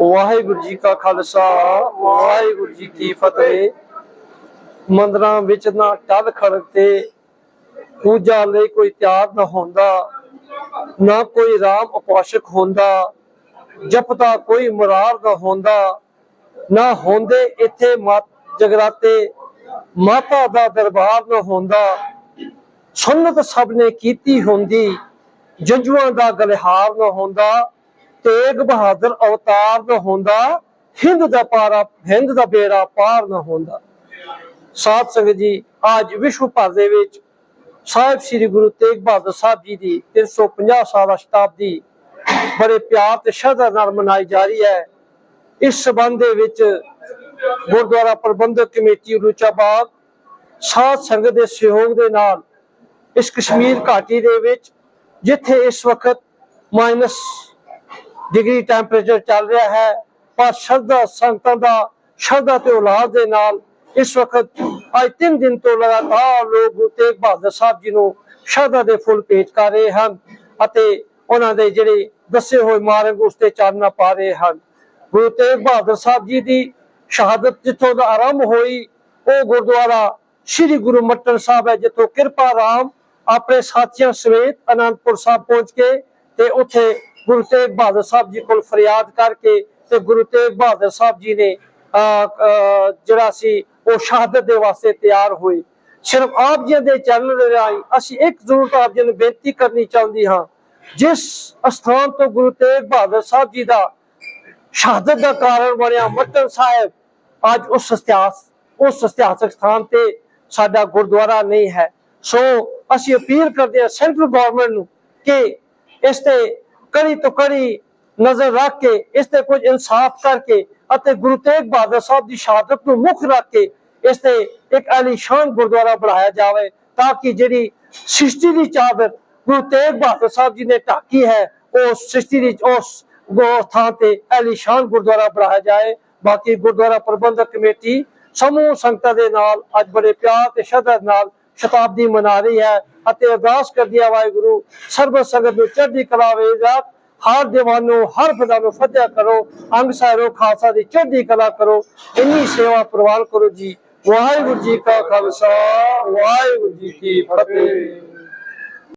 ਵਾਹਿਗੁਰੂ ਜੀ ਕਾ ਖਾਲਸਾ, ਵਾਹਿਗੁਰੂ ਜੀ ਕੀ ਫਤਿਹ। ਮੰਦਰਾਂ ਵਿੱਚ ਨਾ ਟਲ ਖੜਕ ਤੇ ਪੂਜਾ ਲਈ ਕੋਈ ਤਿਆਰ ਨਾ ਹੁੰਦਾ, ਨਾ ਕੋਈ ਰਾਮ ਉਪਾਸ਼ਕ ਹੁੰਦਾ, ਜਪਦਾ ਕੋਈ ਮੁਰਾਰ ਨਾ ਹੁੰਦਾ। ਨਾ ਹੁੰਦੇ ਇੱਥੇ ਮਤ ਜਗਰਾਤੇ, ਮਾਤਾ ਦਾ ਦਰਬਾਰ ਨਾ ਹੁੰਦਾ। ਸੁਨਤ ਸਭ ਨੇ ਕੀਤੀ ਹੁੰਦੀ, ਜੰਜੂਆਂ ਦਾ ਗਲਿਹਾਰ ਨਾ ਹੁੰਦਾ। ਤੇਗ ਬਹਾਦਰ ਅਵਤਾਰ ਨਾ ਹੁੰਦਾ, ਹਿੰਦ ਦਾ ਪਾਰਾ, ਹਿੰਦ ਦਾ ਬੇੜਾ ਪਾਰ ਨਾ ਹੁੰਦਾ। ਸਾਧ ਸੰਗਤ ਜੀ, ਅੱਜ ਵਿਸ਼ਵ ਭਰ ਦੇ ਵਿੱਚ ਸਾਹਿਬ ਸ੍ਰੀ ਗੁਰੂ ਤੇਗ ਬਹਾਦਰ ਸਾਹਿਬ ਜੀ ਦੀ 350 ਸਾਲਾ ਸ਼ਤਾਬਦੀ ਬੜੇ ਪਿਆਰ ਤੇ ਸ਼ਰਧਾ ਨਾਲ ਮਨਾਈ ਜਾ ਰਹੀ ਹੈ। ਇਸ ਸਬੰਧ ਦੇ ਵਿੱਚ ਗੁਰਦੁਆਰਾ ਪ੍ਰਬੰਧਕ ਕਮੇਟੀ ਰੂਚਾਬਾਦ ਸਾਧ ਸੰਗਤ ਦੇ ਸਹਿਯੋਗ ਦੇ ਨਾਲ ਇਸ ਕਸ਼ਮੀਰ ਘਾਟੀ ਦੇ ਵਿੱਚ, ਜਿੱਥੇ ਇਸ ਵਕਤ ਮਾਈਨਸ ਡਿਗਰੀ ਟੈਂਪਰੇਚਰ ਚੱਲ ਰਿਹਾ ਹੈ, ਪਰ ਸ਼ਰਧਾ ਸੰਗਤਾਂ ਦਾ, ਸ਼ਰਧਾ ਤੇ ਉਲਾਦ ਦੇ ਨਾਲ ਇਸ ਵਕਤ ਅੱਜ ਤਿੰਨ ਦਿਨ ਤੋਂ ਲਗਾਤਾਰ ਲੋਕ ਗੁਰੂ ਤੇਗ ਬਹਾਦਰ ਸਾਹਿਬ ਜੀ ਨੂੰ ਸ਼ਰਧਾ ਦੇ ਫੁੱਲ ਭੇਟ ਕਰ ਰਹੇ ਹਨ ਅਤੇ ਉਹਨਾਂ ਦੇ ਜਿਹੜੇ ਦੱਸੇ ਹੋਏ ਮਾਰਗ ਉਸ ਤੇ ਚਾਨਣਾ ਪਾ ਰਹੇ ਹਨ। ਗੁਰੂ ਤੇਗ ਬਹਾਦਰ ਸਾਹਿਬ ਜੀ ਦੀ ਸ਼ਹਾਦਤ ਜਿੱਥੋਂ ਦਾ ਆਰੰਭ ਹੋਈ, ਉਹ ਗੁਰਦੁਆਰਾ ਸ੍ਰੀ ਗੁਰੂ ਮੱਟਨ ਸਾਹਿਬ ਹੈ, ਜਿੱਥੋਂ ਕਿਰਪਾ ਰਾਮ ਆਪਣੇ ਸਾਥੀਆਂ ਸਮੇਤ ਅਨੰਦਪੁਰ ਸਾਹਿਬ ਪਹੁੰਚ ਕੇ ਤੇ ਉੱਥੇ ਗੁਰੂ ਤੇਗ ਬਹਾਦਰ ਸਾਹਿਬ ਜੀ ਕੋਲ ਫਰਿਆਦ ਕਰਕੇ ਤੇ ਗੁਰੂ ਤੇਗ ਬਹਾਦਰ ਸਾਹਿਬ ਜੀ ਨੇ ਜਿਹੜਾ ਸੀ, ਉਹ ਸ਼ਹਾਦਤ ਦੇ ਵਾਸਤੇ ਤਿਆਰ ਹੋਏ। ਸਿਰਫ ਆਪ ਜੀ ਦੇ ਚੈਨਲ ਦੇ ਰਾਹੀਂ ਅਸੀਂ ਇੱਕ ਜ਼ਰੂਰ ਆਪ ਜੀ ਨੂੰ ਬੇਨਤੀ ਕਰਨੀ ਚਾਹੁੰਦੀ ਹਾਂ, ਜਿਸ ਅਸਥਾਨ ਤੋਂ ਗੁਰੂ ਤੇਗ ਬਹਾਦਰ ਸਾਹਿਬ ਜੀ ਦਾ ਸ਼ਹਾਦਤ ਦਾ ਕਾਰਨ ਬਣਿਆ ਮੱਤਨ ਸਾਹਿਬ, ਅੱਜ ਉਸ ਇਤਿਹਾਸ, ਉਸ ਇਤਿਹਾਸਕ ਸਥਾਨ ਤੇ ਸਾਡਾ ਗੁਰਦੁਆਰਾ ਨਹੀਂ ਹੈ। ਸੋ ਅਸੀਂ ਅਪੀਲ ਕਰਦੇ ਹਾਂ ਸੈਂਟਰਲ ਗਵਰਨਮੈਂਟ ਨੂੰ ਕਿ ਇਸ ਤੇ ਕੜੀ ਤੋਂ ਕੜੀ ਨਜ਼ਰ ਰੱਖ ਕੇ, ਇਸ ਤੇ ਕੁਝ ਇਨਸਾਫ ਕਰਕੇ ਅਤੇ ਗੁਰੂ ਤੇਗ ਬਹਾਦਰ ਸਾਹਿਬ ਦੀ ਸ਼ਹਾਦਤ ਨੂੰ ਮੁੱਖ ਰੱਖ ਕੇ ਇਸ ਤੇ ਇੱਕ ਆਲੀਸ਼ਾਨ ਗੁਰਦੁਆਰਾ ਬਣਾਇਆ ਜਾਵੇ ਤਾਂ ਕਿ ਜਿਹੜੀ ਸ੍ਰਿਸ਼ਟੀ ਦੀ ਚਾਦਰ ਗੁਰੂ ਤੇਗ ਬਹਾਦਰ ਸਾਹਿਬ ਜੀ ਨੇ ਢਾਕੀ ਹੈ, ਉਹ ਸ੍ਰਿਸ਼ਟੀ ਦੀ, ਉਸ ਥਾਂ ਤੇ ਆਲੀਸ਼ਾਨ ਗੁਰਦੁਆਰਾ ਬਣਾਇਆ ਜਾਏ। ਬਾਕੀ ਗੁਰਦੁਆਰਾ ਪ੍ਰਬੰਧਕ ਕਮੇਟੀ ਸਮੂਹ ਸੰਗਤਾਂ ਦੇ ਨਾਲ ਅੱਜ ਬੜੇ ਪਿਆਰ ਤੇ ਸ਼ਰਧਾ ਨਾਲ ਸ਼ਤਾਬਦੀ ਮਨਾ ਰਹੀ ਹੈ। ਅਤੇ ਅਰਦਾਸ ਕਰਦੀ ਹੈ ਵਾਹਿਗੁਰੂ ਸਰਬ ਸੰਗਤ ਨੂੰ ਚੜ੍ਹਦੀ ਕਲਾ ਵੇਜਾਤ ਹਰ ਦੀਵਾਨੋ, ਹਰ ਫਦਾ ਨੂੰ ਫਤਿਹ ਕਰੋ। ਅੰਗ ਸਾਰੋ ਖਾਲਸਾ ਦੀ ਚੜ੍ਹਦੀ ਕਲਾ ਕਰੋ। ਇੰਨੀ ਸੇਵਾ ਪ੍ਰਵਾਨ ਕਰੋ ਜੀ। ਵਾਹਿਗੁਰੂ ਜੀ ਕਾ ਖਾਲਸਾ, ਵਾਹਿਗੁਰੂ ਜੀ ਕੀ ਫਤਿਹ।